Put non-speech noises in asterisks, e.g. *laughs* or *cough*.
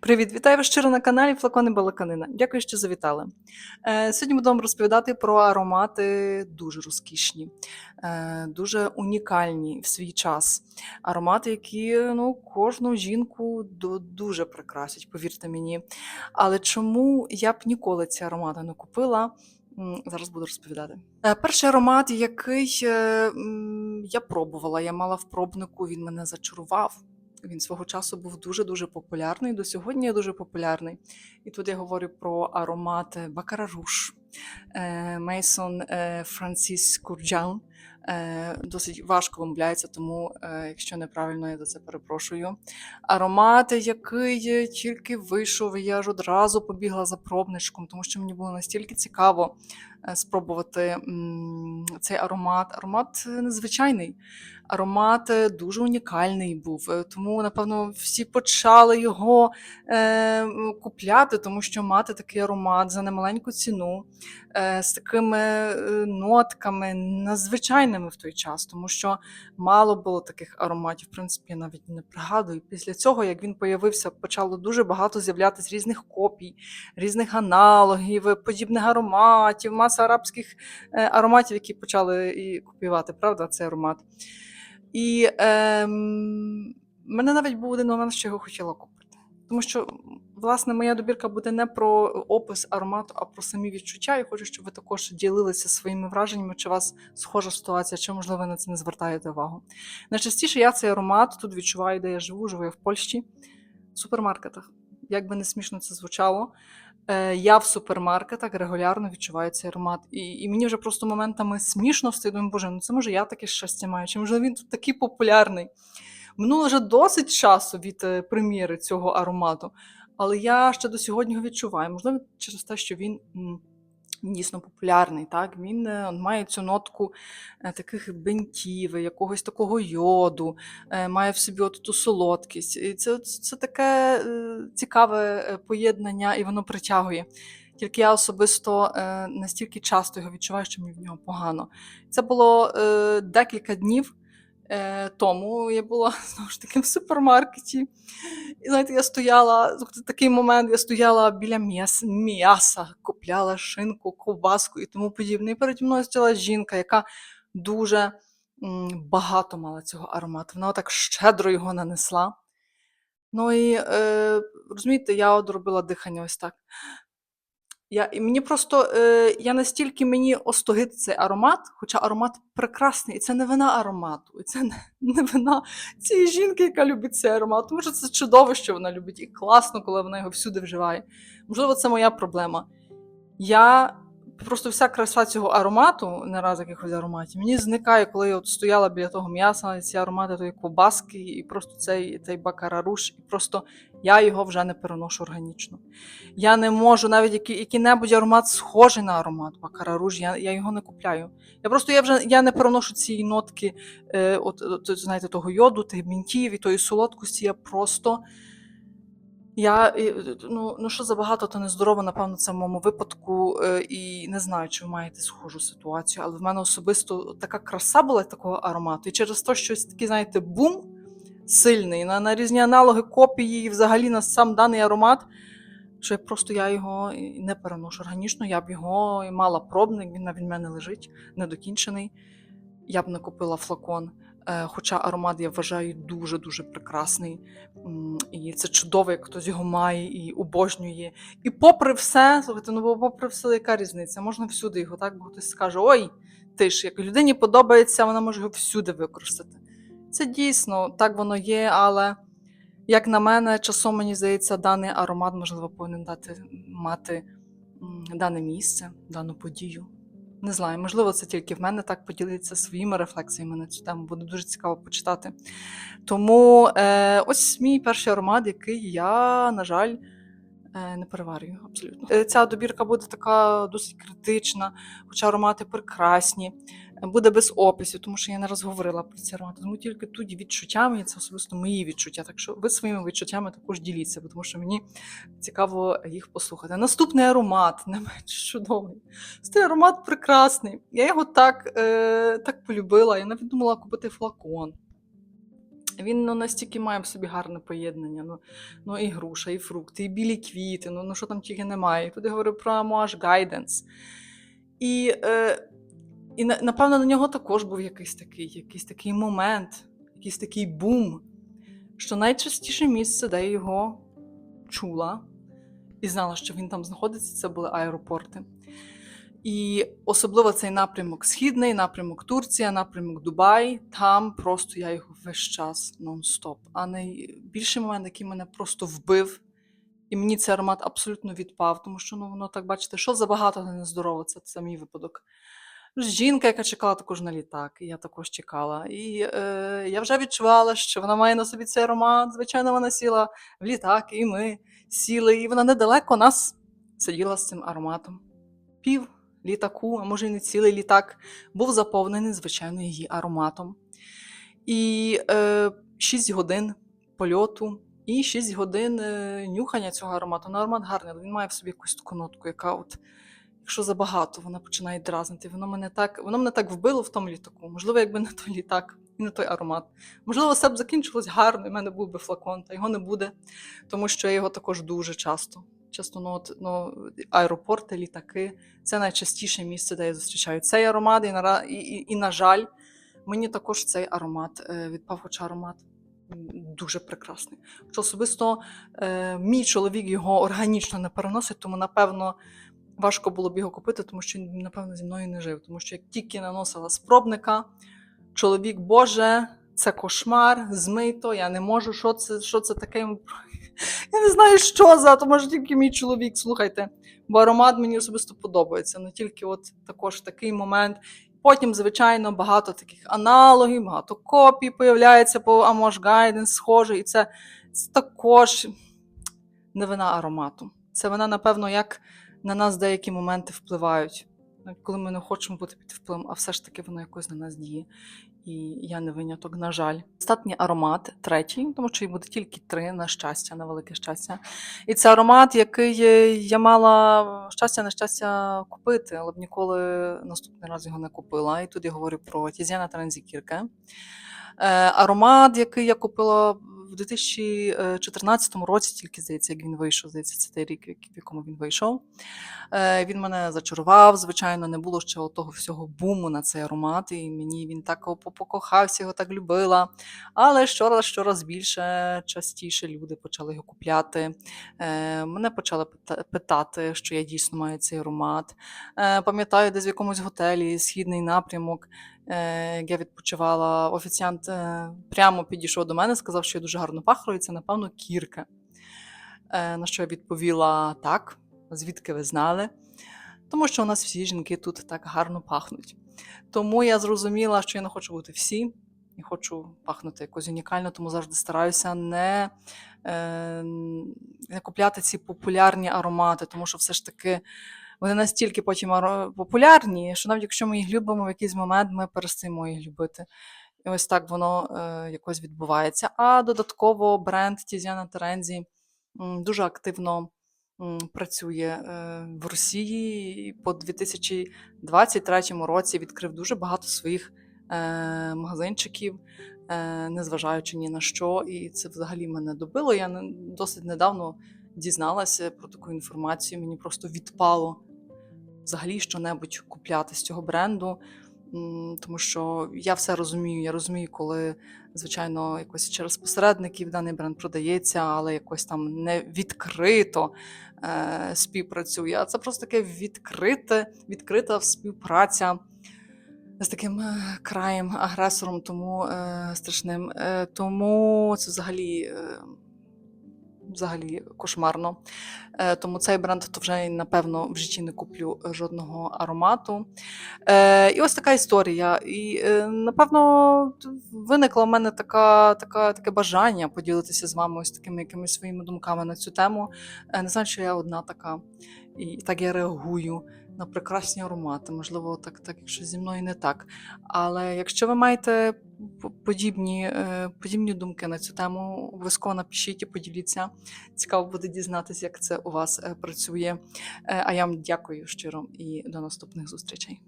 Привіт, вітаю вас щиро на каналі Флакони Балаканина. Дякую, що завітали. Е, сьогодні вам розповідати про аромати дуже розкішні, е, дуже унікальні в свій час. Аромати, які ну, кожну жінку дуже прикрасять, повірте мені. Але чому я б ніколи ці аромати не купила? Зараз буду розповідати. Е, Перший аромат, який е, я пробувала, я мала в пробнику, він мене зачарував. Він свого часу був дуже-дуже популярний, до сьогодні є дуже популярний. І тут я говорю про аромат Бакараруш, Мейсон Франсіс Курджан. Е, Досить важко вимовляється, тому е, якщо неправильно, я за це перепрошую. Аромат, який тільки вийшов, я ж одразу побігла за пробничком, тому що мені було настільки цікаво е, спробувати цей аромат. Аромат незвичайний. Аромат дуже унікальний був, тому напевно всі почали його купляти, тому що мати такий аромат за немаленьку ціну, з такими е, нотками надзвичайними в той час, тому що мало було таких ароматів. В принципі, я навіть не пригадую. Після цього, як він появився, почало дуже багато з'являтися різних копій, різних аналогів, е, подібних ароматів, маса арабських е, ароматів, які почали і копіювати, правда, цей аромат. І ем, мене навіть був один момент, що його хотіла купити. Тому що, власне, моя добірка буде не про опис аромату, а про самі відчуття. І хочу, щоб ви також ділилися своїми враженнями, чи у вас схожа ситуація, чи, можливо, ви на це не звертаєте увагу. Найчастіше я цей аромат тут відчуваю, де я живу, живу я в Польщі, в супермаркетах. Як би не смішно це звучало, е, я в супермаркетах регулярно відчуваю цей аромат. І, і мені вже просто моментами смішно встає, думаю, боже, ну це може я таке щастя маю, чи може він тут такий популярний. Минуло вже досить часу від е, прем'єри цього аромату, але я ще до сьогодні його відчуваю. Можливо, через те, що він дійсно популярний. Так? Він е, має цю нотку е, таких бентів, якогось такого йоду, має в собі от ту солодкість. І це, це таке цікаве поєднання, і воно притягує. Тільки я особисто настільки часто його відчуваю, що мені в нього погано. Це було декілька днів е, тому. Я була *laughs* знову ж таки в супермаркеті. І знаєте, я стояла, тобто такий момент, я стояла біля м'яса, м'яса, купляла шинку, ковбаску і тому подібне. І переді мною стояла жінка, яка дуже м, багато мала цього аромату. Вона так щедро його нанесла. Ну і е, розумієте, я от робила дихання ось так. Я, і мені просто е, я настільки мені остогид цей аромат, хоча аромат прекрасний, і це не вина аромату, і це не, *laughs* не вина цієї жінки, яка любить цей аромат. Що це чудово, що вона любить, і класно, коли вона його всюди вживає. Можливо, це моя проблема. Я просто вся краса цього аромату, не раз якихось ароматів, мені зникає, коли я от стояла біля того м'яса, ці аромати тої ковбаски, і просто цей, цей бакараруш, і просто я його вже не переношу органічно. Я не можу навіть який- який-небудь аромат схожий на аромат бакараруш, я, я його не купляю. Я просто я вже я не переношу ці нотки, е, от, от, знаєте, того йоду, тих мінтів і тої солодкості. Я просто. Я, ну, ну що забагато, то нездорово, напевно, це в моєму випадку. е, І не знаю, чи ви маєте схожу ситуацію, але в мене особисто така краса була такого аромату. І через те, що такий, знаєте, бум сильний на, на різні аналоги, копії, і взагалі на сам даний аромат, що я просто я його не переношу органічно, я б його мала пробник, він в мене лежить, недокінчений. Я б не купила флакон. Е, Хоча аромат я вважаю дуже-дуже прекрасний. І це чудово, як хтось його має і обожнює. І попри все, слухайте, ну бо попри все, яка різниця? Можна всюди його, так? Бо хтось скаже, ой, ти ж, як людині подобається, вона може його всюди використати. Це дійсно так воно є, але як на мене, часом мені здається, даний аромат, можливо, повинен дати мати дане місце, дану подію. Не знаю, можливо, це тільки в мене так поділиться своїми рефлексіями на цю тему. Буде дуже цікаво почитати. Тому е, ось мій перший аромат, який я, на жаль, е, не переварюю абсолютно. Е, Ця добірка буде така досить критична, хоча аромати прекрасні. Буде без описів, тому що я не раз говорила про ці аромати. Тому тільки тут відчуттями, і це особисто мої відчуття. Так що ви своїми відчуттями також діліться, тому що мені цікаво їх послухати. Наступний аромат, не менш чудовий. Цей аромат прекрасний. Я його так, е, так полюбила. Я навіть думала купити флакон. Він ну, настільки має в собі гарне поєднання. Ну, ну і груша, і фрукти, і білі квіти, ну, ну що там тільки немає. І тут я говорю про Amouage Guidance. І, е, і напевно на нього також був якийсь такий, якийсь такий момент, якийсь такий бум, що найчастіше місце, де я його чула і знала, що він там знаходиться, це були аеропорти. І особливо цей напрямок Східний, напрямок Турція, напрямок Дубай. Там просто я його весь час нон-стоп. А найбільший момент, який мене просто вбив, і мені цей аромат абсолютно відпав, тому що ну, воно так бачите, що забагато не нездорово, це, це мій випадок. Жінка, яка чекала також на літак, і я також чекала. І е, я вже відчувала, що вона має на собі цей аромат. Звичайно, вона сіла в літак, і ми сіли, і вона недалеко нас сиділа з цим ароматом. Пів літаку, а може й не цілий літак, був заповнений, звичайно, її ароматом. І е, 6 годин польоту і 6 годин е, нюхання цього аромату. Ну, аромат гарний, але він має в собі якусь таку нотку, яка от. Якщо забагато, вона починає дразнити. Воно мене так, воно мене так вбило в тому літаку. Можливо, якби не той літак і не той аромат. Можливо, все б закінчилось гарно, і в мене був би флакон, та його не буде, тому що я його також дуже часто. Часто ну, от, ну, аеропорти, літаки це найчастіше місце, де я зустрічаю цей аромат. І, і, і, і на жаль, мені також цей аромат е, відпав, хоча аромат дуже прекрасний. Що особисто е, мій чоловік його органічно не переносить, тому напевно важко було б його купити, тому що він, напевно, зі мною не жив. Тому що як тільки наносила спробника, чоловік Боже, це кошмар, змийто, я не можу, що це, що це таке. *laughs* Я не знаю, що за, то може тільки мій чоловік, слухайте. Бо аромат мені особисто подобається. Не тільки от також такий момент. Потім, звичайно, багато таких аналогів, багато копій появляється по Amouage Guidance, схоже, і це, це також не вина аромату. Це вона, напевно, як на нас деякі моменти впливають. Коли ми не хочемо бути під впливом, а все ж таки воно якось на нас діє. І я не виняток, на жаль. Остатній аромат, третій, тому що їх буде тільки три, на щастя, на велике щастя. І це аромат, який я мала щастя, нещастя купити, але б ніколи наступний раз його не купила. І тут я говорю про Тізяна Транзікірке. Аромат, який я купила в 2014 році, тільки здається, як він вийшов, здається, це той рік, в якому він вийшов. Е, Він мене зачарував. Звичайно, не було ще того всього буму на цей аромат, і мені він так покохався, його так любила. Але щораз, щораз більше, частіше люди почали його купляти. Е, Мене почали пита- питати, що я дійсно маю цей аромат. Е, Пам'ятаю, десь в якомусь готелі східний напрямок. Е, як Я відпочивала, офіціант е, прямо підійшов до мене, сказав, що я дуже гарно пахло, і це, напевно, кірка. Е, На що я відповіла так, звідки ви знали? Тому що у нас всі жінки тут так гарно пахнуть. Тому я зрозуміла, що я не хочу бути всі, і хочу пахнути якось унікально, тому завжди стараюся не, е, не купляти ці популярні аромати, тому що все ж таки вони настільки потім популярні, що навіть якщо ми їх любимо, в якийсь момент ми перестаємо їх любити. І ось так воно е, якось відбувається. А додатково бренд Тізяна Терензі дуже активно працює е, в Росії. І по 2023 році відкрив дуже багато своїх е, магазинчиків, е, незважаючи ні на що. І це взагалі мене добило. Я досить недавно дізналася про таку інформацію. Мені просто відпало взагалі що-небудь купляти з цього бренду. Тому що я все розумію. Я розумію, коли, звичайно, якось через посередників даний бренд продається, але якось там не відкрито е, співпрацює. А це просто таке відкрите, відкрита співпраця з таким е, краєм, агресором, тому е, страшним. Е, тому це взагалі. Е, Взагалі кошмарно. Е, тому цей бренд то вже напевно в житті не куплю жодного аромату. Е, і ось така історія. І е, напевно виникла в мене така, така, таке бажання поділитися з вами ось такими якимись своїми думками на цю тему. Не знаю, що я одна така, і так я реагую на прекрасні аромати. Можливо, так, так якщо зі мною не так. Але якщо ви маєте подібні, е, подібні думки на цю тему, обов'язково напишіть і поділіться. Цікаво буде дізнатися, як це у вас е, працює. Е, А я вам дякую щиро і до наступних зустрічей.